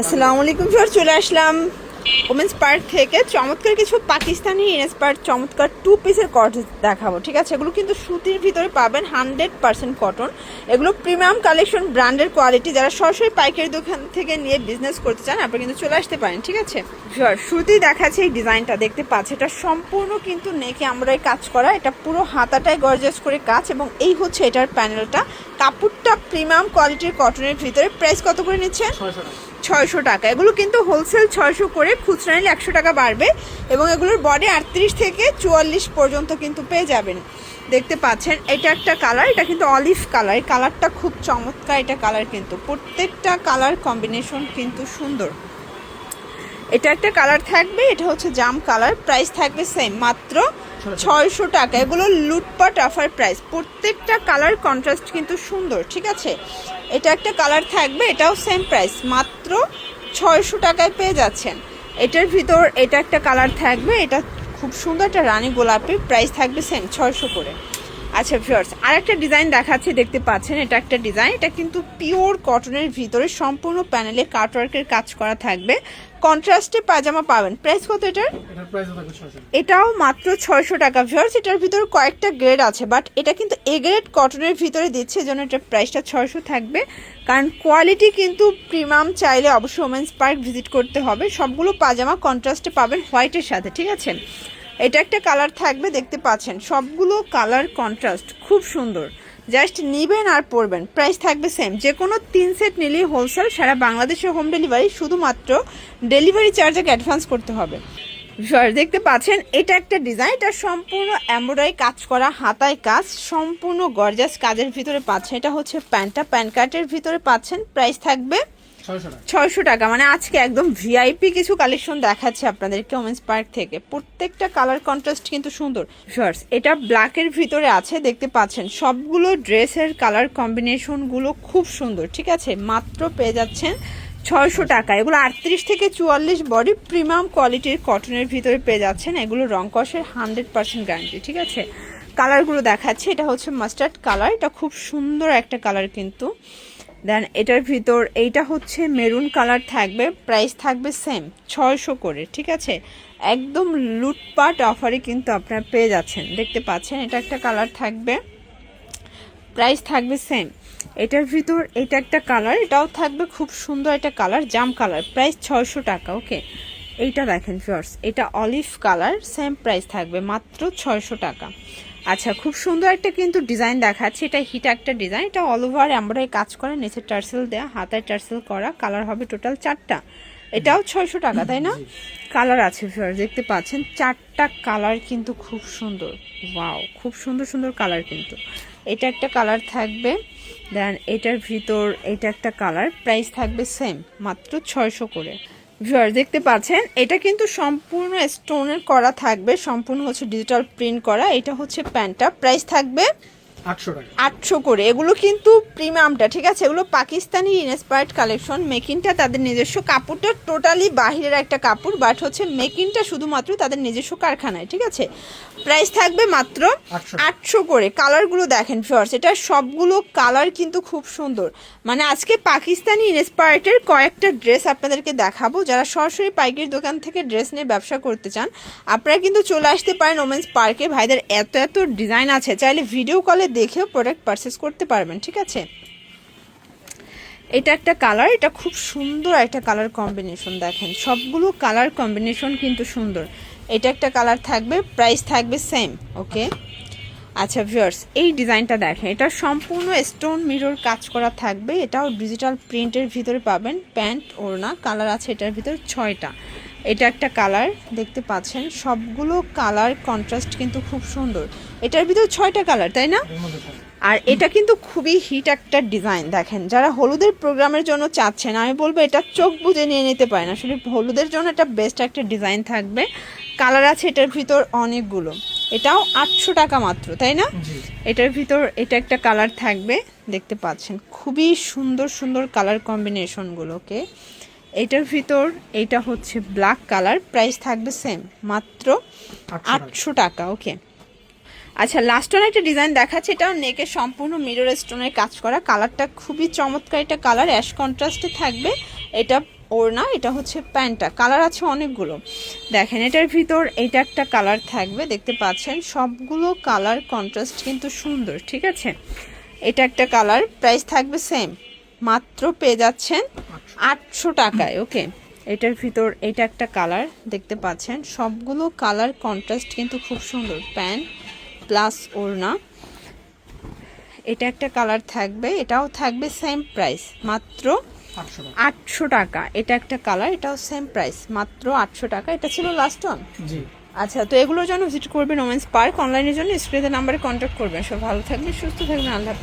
আসসালামু আলাইকুম স্যার চলে আসলাম ওমেন্স পার্ক থেকে। চমৎকার কিছু পাকিস্তানি ইনস্পায়ার্ড চমৎকার টু পিসের কট দেখাবো, ঠিক আছে? এগুলো কিন্তু সুতির ভিতরে পাবেন হান্ড্রেড পার্সেন্ট কটন এগুলো প্রিমিয়াম কালেকশন ব্র্যান্ডের কোয়ালিটি যারা সরাসরি পাইকারি দোকান থেকে নিয়ে বিজনেস করতে চান, আপনারা কিন্তু চলে আসতে পারেন, ঠিক আছে? শুরুতেই দেখাচ্ছে এই ডিজাইনটা দেখতে পাচ্ছে এটা সম্পূর্ণ কিন্তু নেকে আমরাই কাজ করা, এটা পুরো হাতাটায় গর্জাস করে কাজ এবং এই হচ্ছে এটার প্যানেলটা কাপড়টা প্রিমিয়াম কোয়ালিটির কটনের ভিতরে। প্রাইস কত করে নিচ্ছে ছয়শো টাকা। এগুলো কিন্তু হোলসেল ছয়শো করে, খুচরা নিলে একশো টাকা বাড়বে এবং এগুলোর বডি আটত্রিশ থেকে চুয়াল্লিশ পর্যন্ত কিন্তু পেয়ে যাবেন। দেখতে পাচ্ছেন, এটা একটা কালার এটা কিন্তু অলিভ কালার এই কালারটা খুব চমৎকার, এটা কালার কিন্তু। প্রত্যেকটা কালার কম্বিনেশন কিন্তু সুন্দর। এটা একটা কালার থাকবে, এটা হচ্ছে জাম কালার প্রাইস থাকবে সেম মাত্র ছয়শো টাকা। এগুলো লুটপাট অফার প্রাইস প্রত্যেকটা কালার কন্ট্রাস্ট কিন্তু সুন্দর, ঠিক আছে? এটা একটা কালার থাকবে, এটাও সেম প্রাইস মাত্র ছয়শো টাকায় পেয়ে যাচ্ছেন। এটার ভিতর এটা একটা কালার থাকবে, এটা খুব সুন্দর একটা রানী গোলাপি প্রাইস থাকবে সেম ছয়শো করে। আচ্ছা ভিউয়ার্স আর একটা ডিজাইন দেখাচ্ছি দেখতে পাচ্ছেন এটা একটা ডিজাইন এটা কিন্তু পিওর কটনের ভিতরে সম্পূর্ণ প্যানেলে কাটওয়ার্কের কাজ করা থাকবে। কন্ট্রাস্টে পাজামা পাবেন। প্রাইস কত এটার? এটাও মাত্র ছয়শো টাকা। ভিউয়ার্স এটার ভিতরে কয়েকটা গ্রেড আছে বাট এটা কিন্তু এ গ্রেড কটনের ভিতরে দিচ্ছে এজন্য এটার প্রাইসটা ছয়শো থাকবে। কারণ কোয়ালিটি কিন্তু প্রিমিয়াম চাইলে অবশ্যই ওমেন্স পার্ক ভিজিট করতে হবে। সবগুলো পাজামা কন্ট্রাস্টে পাবেন হোয়াইটের সাথে ঠিক আছে? এটা একটা কালার থাকবে, দেখতে পাচ্ছেন। সবগুলো কালার কন্ট্রাস্ট খুব সুন্দর। জাস্ট নিবেন আর পরবেন। প্রাইস থাকবে সেম যে কোনো তিন সেট নিলেই হোলসেল সারা বাংলাদেশে হোম ডেলিভারি শুধুমাত্র ডেলিভারি চার্জ অ্যাডভান্স করতে হবে। দেখতে পাচ্ছেন, এটা একটা ডিজাইন এটা সম্পূর্ণ এমব্রয়ডারি কাজ করা, হাতায় কাজ, সম্পূর্ণ গর্জাস কাজের ভিতরে পাচ্ছেন। এটা হচ্ছে প্যান্টটা প্যান কার্টের ভিতরে পাচ্ছেন। প্রাইস থাকবে ছয়শো টাকা। মানে আজকে একদম ভিআইপি কিছু কালেকশন দেখাচ্ছে আপনাদেরকে ওমেন্স পার্ক থেকে। প্রত্যেকটা কালার কন্ট্রাস্ট কিন্তু সুন্দর। শর্টস এটা ব্ল্যাকের ভিতরে আছে, দেখতে পাচ্ছেন। সবগুলো ড্রেসের কালার কম্বিনেশনগুলো খুব সুন্দর, ঠিক আছে? মাত্র পেয়ে যাচ্ছেন ছয়শো টাকা। এগুলো আটত্রিশ থেকে চুয়াল্লিশ বডি প্রিমিয়াম কোয়ালিটির কটনের ভিতরে পেয়ে যাচ্ছেন। এগুলো রং কষের হান্ড্রেড পার্সেন্ট গ্যারান্টি ঠিক আছে? কালারগুলো দেখাচ্ছে। এটা হচ্ছে মাস্টার্ড কালার এটা খুব সুন্দর একটা কালার কিন্তু। দেন এটার ভিতর এইটা হচ্ছে মেরুন কালার থাকবে প্রাইস থাকবে সেম ছয়শো করে, ঠিক আছে? একদম লুটপাট অফারে কিন্তু আপনারা পেয়ে যাচ্ছেন, দেখতে পাচ্ছেন? এটা একটা কালার থাকবে প্রাইস থাকবে সেম এটার ভিতর এটা একটা কালার এটাও থাকবে খুব সুন্দর একটা কালার জাম কালার প্রাইস ছয়শো টাকা ওকে এইটা দেখেন ফিয়ার্স এটা অলিভ কালার সেম প্রাইস থাকবে, মাত্র ছয়শো টাকা। আচ্ছা খুব সুন্দর একটা কিন্তু ডিজাইন দেখাচ্ছে। এটা হিট একটা ডিজাইন। এটা অল ওভার আমরা কাজ করে, নিচে টার্সেল দেওয়া হাতায় টার্সেল করা কালার হবে টোটাল চারটা। এটাও ছয়শো টাকা, তাই না? কালার আছে ফিয়ার দেখতে পাচ্ছেন। চারটা কালার কিন্তু খুব সুন্দর। ওয়াও খুব সুন্দর সুন্দর কালার কিন্তু। এটা একটা কালার থাকবে দেন এটার ভিতর এটা একটা কালার প্রাইস থাকবে সেম মাত্র ছয়শো করে। ভিউয়ার দেখতে পাচ্ছেন, এটা কিন্তু সম্পূর্ণ স্টোনের করা থাকবে, সম্পূর্ণ হচ্ছে ডিজিটাল প্রিন্ট করা, এটা হচ্ছে প্যান্টটা প্রাইস থাকবে আটশো করে। এগুলো কিন্তু প্রিমিয়ামটা ঠিক আছে? এগুলো পাকিস্তানি ইনস্পায়ার্ড কালেকশন মেকিংটা তাদের নিজস্ব কাপড়টা টোটালি বাহিরের একটা কাপড় বাট হচ্ছে মেকিংটা শুধুমাত্র তাদের নিজস্ব কারখানায় ঠিক আছে? প্রাইস থাকবে মাত্র আটশো। করে। কালারগুলো দেখেন ফিওর্স এটা সবগুলো কালার কিন্তু খুব সুন্দর। মানে আজকে পাকিস্তানি ইনস্পায়ার্টের কয়েকটা ড্রেস আপনাদেরকে দেখাবো। যারা সরাসরি পাইকারি দোকান থেকে ড্রেস নিয়ে ব্যবসা করতে চান আপনারা কিন্তু চলে আসতে পারেন ওমেন্স পার্কে ভাইদের এত এত ডিজাইন আছে। চাইলে ভিডিও কলে দেখেও প্রোডাক্ট পারচেস করতে পারবেন, ঠিক আছে? এটা একটা কালার এটা খুব সুন্দর একটা কালার কম্বিনেশন দেখেন। সবগুলো কালার কম্বিনেশন কিন্তু সুন্দর। এটা একটা কালার থাকবে প্রাইস থাকবে সেম ওকে আচ্ছা ভিউয়ার্স এই ডিজাইনটা দেখেন। এটা সম্পূর্ণ স্টোন মিরর কাজ করা থাকবে। এটাও ডিজিটাল প্রিন্টের ভিতরে পাবেন, প্যান্ট, ওড়না কালার আছে এটার ভিতর ছয়টা। এটা একটা কালার দেখতে পাচ্ছেন। সবগুলো কালার কন্ট্রাস্ট কিন্তু খুব সুন্দর। এটার ভিতর ছয়টা কালার তাই না? আর এটা কিন্তু খুবই হিট একটা ডিজাইন দেখেন। যারা হলুদের প্রোগ্রামের জন্য চাচ্ছেন আমি বলব এটা চোখ বুজে নিয়ে নিতে পারেন। আসলে হলুদের জন্য এটা বেস্ট একটা ডিজাইন থাকবে। কালার আছে এটার ভিতর অনেকগুলো। এটাও আটশো টাকা মাত্র তাই না? এটার ভিতর এটা একটা কালার থাকবে দেখতে পাচ্ছেন। খুবই সুন্দর সুন্দর কালার কম্বিনেশনগুলোকে এটার ভিতর এটা হচ্ছে ব্ল্যাক কালার প্রাইস থাকবে সেম মাত্র আটশো টাকা। ওকে আচ্ছা লাস্ট ওয়ান একটা ডিজাইন দেখাচ্ছে এটাও নেকে সম্পূর্ণ মিরর স্টোনের কাজ করা। কালারটা খুবই চমৎকার একটা কালার অ্যাশ কন্ট্রাস্টে থাকবে। এটা ওড়না এটা হচ্ছে প্যান্টটা কালার আছে অনেকগুলো। দেখেন এটার ভিতর এটা একটা কালার থাকবে দেখতে পাচ্ছেন? সবগুলো কালার কন্ট্রাস্ট কিন্তু সুন্দর ঠিক আছে? এটা একটা কালার প্রাইস থাকবে সেম মাত্র পেয়ে যাচ্ছেন আটশো টাকায় ওকে? এটার ভিতর এটা একটা কালার দেখতে পাচ্ছেন। সবগুলো কালার কন্ট্রাস্ট কিন্তু খুব সুন্দর প্যান্ট প্লাস ওড়না। এটা একটা কালার থাকবে এটাও থাকবে সেম প্রাইস মাত্র আটশো টাকা। এটা একটা কালার এটাও সেম প্রাইস মাত্র আটশো টাকা। এটা ছিল লাস্ট ওয়ান আচ্ছা তো এগুলোর জন্য ভিজিট করবেন ওমেন্স পার্ক অনলাইনের জন্য স্ক্রিনের নাম্বারে কন্ট্যাক্ট করবেন। সব ভালো থাকবেন সুস্থ থাকবেন আল্লাহ।